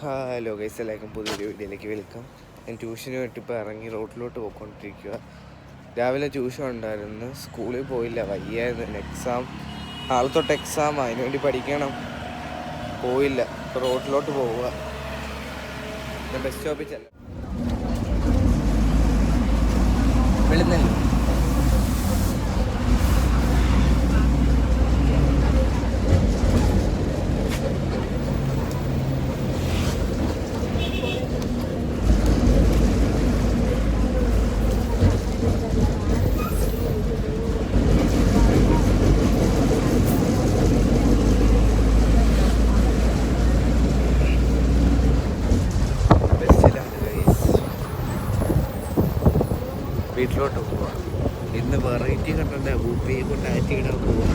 Hello guys എല്ലാവർക്കും പുതിയൊരു വീഡിയോയിലേക്ക് വെൽക്കം. ഞാൻ ട്യൂഷന് വേണ്ടി ഇപ്പോൾ ഇറങ്ങി റോഡിലോട്ട് പോയിക്കൊണ്ടിരിക്കുക രാവിലെ ട്യൂഷൻ ഉണ്ടായിരുന്നു. സ്കൂളിൽ പോയില്ല. വയ്യായിരുന്നു. എക്സാം നാളെ തൊട്ട് എക്സാം അതിന് വേണ്ടി പഠിക്കണം. പോയില്ല. ഇപ്പോൾ റോഡിലോട്ട് പോവുക ബസ് സ്റ്റോപ്പിൽ ചെല്ലാം വെളുന്നല്ലോ വീട്ടിലോട്ട് പോവാ. ഇന്ന് വെറൈറ്റി കണ്ടണ്ട ഊപ്പിയെ കൊണ്ട് ആറ്റിയിടാൻ പോവാ.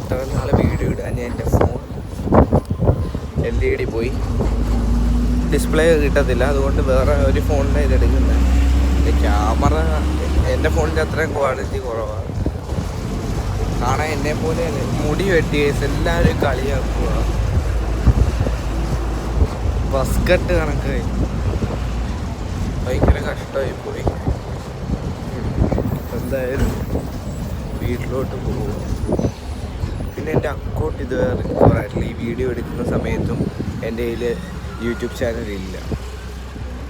ഇത്ര നാളെ വീഡിയോ ഇടാൻ എന്റെ ഫോൺ എൽ ഇ ഡി പോയി. ഡിസ്പ്ലേ കിട്ടത്തില്ല. അതുകൊണ്ട് വേറെ ഒരു ഫോണിന്റെ ഇതെടുക്കുന്നത് ക്യാമറ എന്റെ ഫോണിന്റെ അത്രയും ക്വാളിറ്റി കുറവാണ് കാണാൻ എന്നെ പോലെ മുടി വെട്ടി എല്ലാവരും കളിയാക്കുക ബസ്കട്ട് കണക്കായി ഭയങ്കര കഷ്ടമായി പോയി. എന്തായാലും വീട്ടിലോട്ട് പോകും പിന്നെ എന്റെ അക്കൗണ്ട് ഇതുവരെ റിക്കവറായിട്ടില്ല ഈ വീഡിയോ എടുക്കുന്ന സമയത്തും എന്റെ കയ്യിൽ യൂട്യൂബ് ചാനൽ ഇല്ല.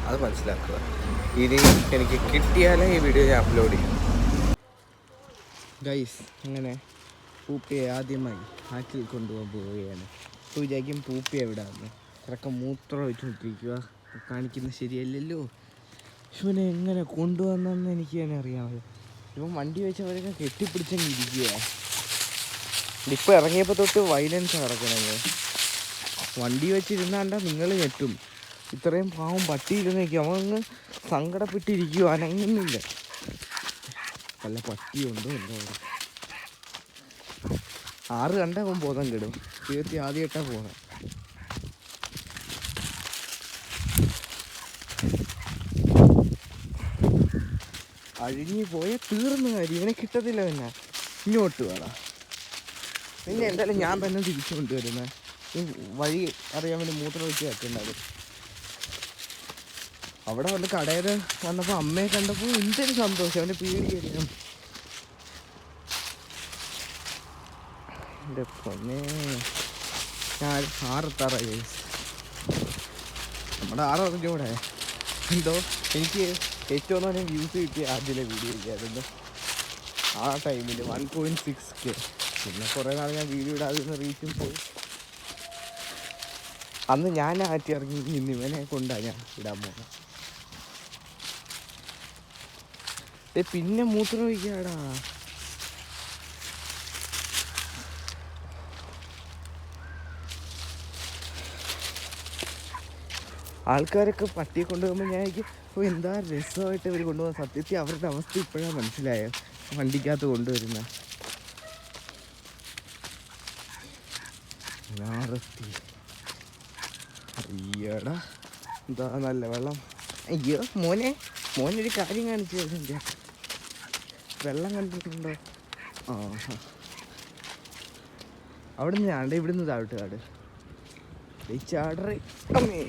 അത് മനസ്സിലാക്കുക. ഇനി എനിക്ക് കിട്ടിയാലേ ഈ വീഡിയോ ഞാൻ അപ്ലോഡ് ചെയ്യും. ഗൈസ് അങ്ങനെ പൂപ്പിയെ ആദ്യമായി ആറ്റിൽ കൊണ്ടുപോകാൻ പോവുകയാണ്. പൂജയ്ക്കും വിചാരിക്കും പൂപ്പി എവിടെയാണ് ഇറക്കം മൂത്രം വെച്ചുകൊണ്ടിരിക്കുക കാണിക്കുന്നത് ശരിയല്ലല്ലോ. ഇവനെ എങ്ങനെ കൊണ്ടുവന്നെന്ന് എനിക്ക് തന്നെ അറിയാമല്ലോ. ഇവൻ വണ്ടി വെച്ചവരൊക്കെ കെട്ടിപ്പിടിച്ചങ്ങ് ഇരിക്കുക ഇപ്പോൾ ഇറങ്ങിയപ്പോൾ തൊട്ട് വൈലൻസ് കിടക്കണത് വണ്ടി വെച്ചിരുന്നാണ്ട നിങ്ങൾ ഞെട്ടും. ഇത്രയും പാവം പട്ടിയിരുന്നേക്കും അവങ്ങ് സങ്കടപ്പെട്ടിരിക്കുക അനങ്ങുന്നില്ല. വല്ല പട്ടിയുണ്ടോ എന്തോ ആറ് കണ്ടവൻ ബോധം കെടും. തീർത്തി ആദ്യമായിട്ടാണ് പോണേ. അഴിഞ്ഞു പോയ തീർന്നു കാര്യം. ഇവനെ കിട്ടത്തില്ല പിന്നെ. ഇങ്ങോട്ട് വേണം. പിന്നെ എന്തായാലും ഞാൻ തന്നെ തിരിച്ചു കൊണ്ടുവരുന്നത് ഈ വഴി അറിയാൻ വേണ്ടി മൂത്രം വെച്ച് വെക്കേണ്ടത് അവിടെ വന്ന് കടയിൽ വന്നപ്പോൾ അമ്മയെ കണ്ടപ്പോൾ എന്തൊരു സന്തോഷം. അവന്റെ പേടിയായിരുന്നു. എന്റെ പൊന്നെ. ഞാൻ ആറെത്താറായി. നമ്മുടെ ആറ് കൂടെ എന്തോ എനിക്ക് ഏറ്റവും നല്ല വ്യൂസ് കിട്ടിയ ആദ്യത്തെ വീഡിയോ ഇല്ലായിരുന്നു ആ ടൈമിൽ വൺ പോയിന്റ് സിക്സ് കെ പിന്നെ കുറേ നാൾ ഞാൻ വീഡിയോ ഇടാതെ റീച്ചും പോയി. അന്ന് ഞാൻ ആറ്റി ഇറങ്ങി ഇന്ന് ഇവനെ കൊണ്ടാണ് ഞാൻ ഇടാൻ പോകുന്നത് പിന്നെ മൂത്രം ഒഴിക്കാടാ. ആൾക്കാരൊക്കെ പട്ടിയെ കൊണ്ടുപോകുമ്പോൾ ഞാൻ എനിക്ക് എന്താ രസമായിട്ട് ഇവർ കൊണ്ടുപോകാൻ സത്യത്തിൽ അവരുടെ അവസ്ഥ ഇപ്പോഴാണ് മനസ്സിലായോ? വണ്ടിക്കകത്ത് കൊണ്ടുവരുന്ന. അയ്യടാ എന്താ നല്ല വെള്ളം. അയ്യോ മോനെ മോനൊരു കാര്യം കാണിച്ചു തരുന്നുണ്ട് വെള്ളം കണ്ടിട്ടുണ്ടോ? ആ. അവിടെ നിന്ന് ഞാണ്ട് ഇവിടുന്ന് താഴോട്ട് കാട് ഈ ചാടറ്. അമ്മേ.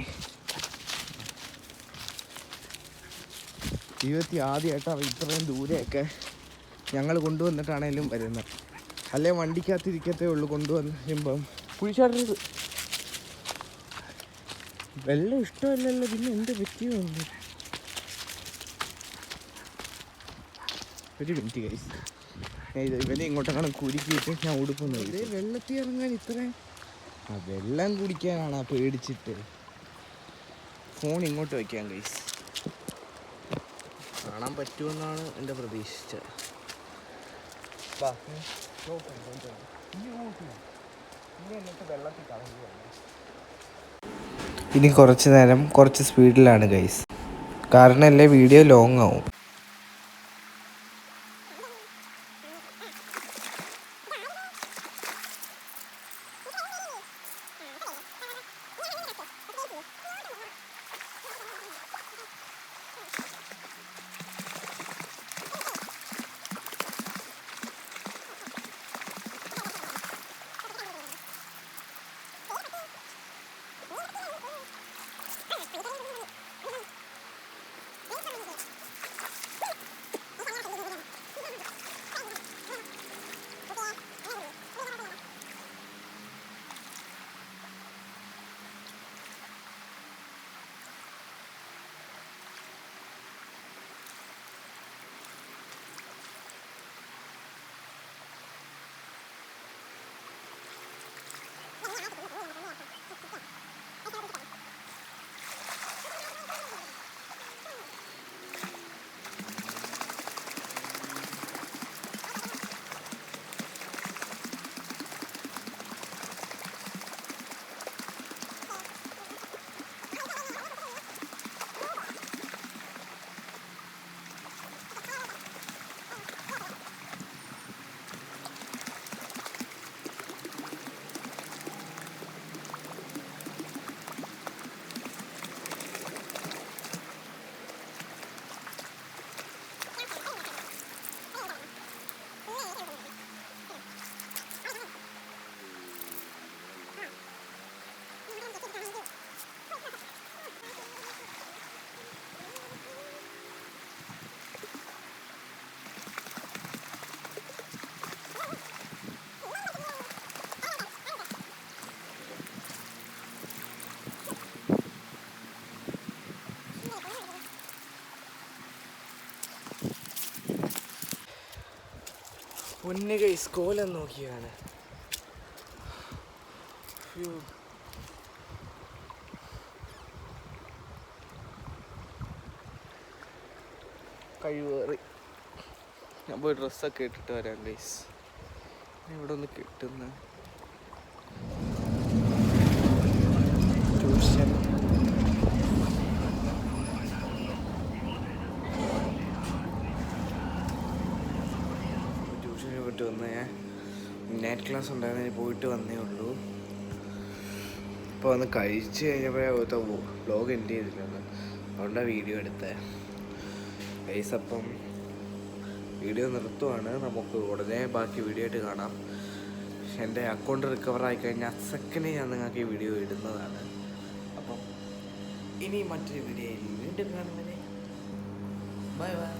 ജീവിതത്തിൽ ആദ്യമായിട്ടാണ് ഇത്രയും ദൂരെയൊക്കെ ഞങ്ങൾ കൊണ്ടുവന്നിട്ടാണേലും വരുന്നത്. അല്ലെ വണ്ടിക്കകത്തിരിക്കത്തേ ഉള്ളൂ കൊണ്ടുവന്ന് കഴിയുമ്പം. കുഴിച്ചാടരുത് വെള്ളം ഇഷ്ടമല്ലല്ലോ പിന്നെ എന്ത് പറ്റിയുണ്ട്? ഒരു മിനിറ്റ് കൈസ് ഞാൻ ഇത് ഇവനെ ഇങ്ങോട്ടാണ് കുരുക്കിയിട്ട് ഞാൻ ഉടുപ്പൊന്നും ഇതേ വെള്ളത്തിൽ ഇറങ്ങാൻ ഇത്രയും. ആ വെള്ളം കുടിക്കാനാണ് ആ പേടിച്ചിട്ട്. ഫോൺ ഇങ്ങോട്ട് വയ്ക്കാൻ കൈസ് കാണാൻ പറ്റുമെന്നാണ് എന്റെ പ്രതീക്ഷിച്ചത്. ഇനി കുറച്ച് നേരം കുറച്ച് സ്പീഡിലാണ് ഗൈസ് കാരണം അല്ലേ വീഡിയോ ലോങ് ആവും. പൊന്നു കൈസ് കോലം നോക്കിയാണ്. കഴിവേറി. ഞാൻ പോയി ഡ്രസ്സൊക്കെ ഇട്ടിട്ട് വരാം ഗൈസ് ഇവിടെ ഒന്ന് കിട്ടുന്ന. ട്യൂഷൻ ട്യൂഷന് പോയിട്ട് വന്ന ഞാൻ നൈറ്റ് ക്ലാസ് ഉണ്ടായിരുന്നു പോയിട്ട് വന്നേ ഉള്ളൂ. ഇപ്പോൾ വന്ന് കഴിച്ച് കഴിഞ്ഞപ്പോഴേ വ്ലോഗ് എൻഡ് ചെയ്തില്ലെന്ന് അതുകൊണ്ടാണ് വീഡിയോ എടുത്തത് ഗൈസ് അപ്പം വീഡിയോ നിർത്തുവാണ്. നമുക്ക് ഉടനെ ബാക്കി വീഡിയോ ആയിട്ട് കാണാം. എന്റെ അക്കൗണ്ട് റിക്കവർ ആയി കഴിഞ്ഞാൽ സെക്കൻഡ് ഞാൻ നിങ്ങൾക്ക് ഈ വീഡിയോ ഇടുന്നതാണ്. അപ്പം ഇനി മറ്റൊരു വീഡിയോയിൽ വീണ്ടും കാണുന്നതിന് ബൈ ബൈ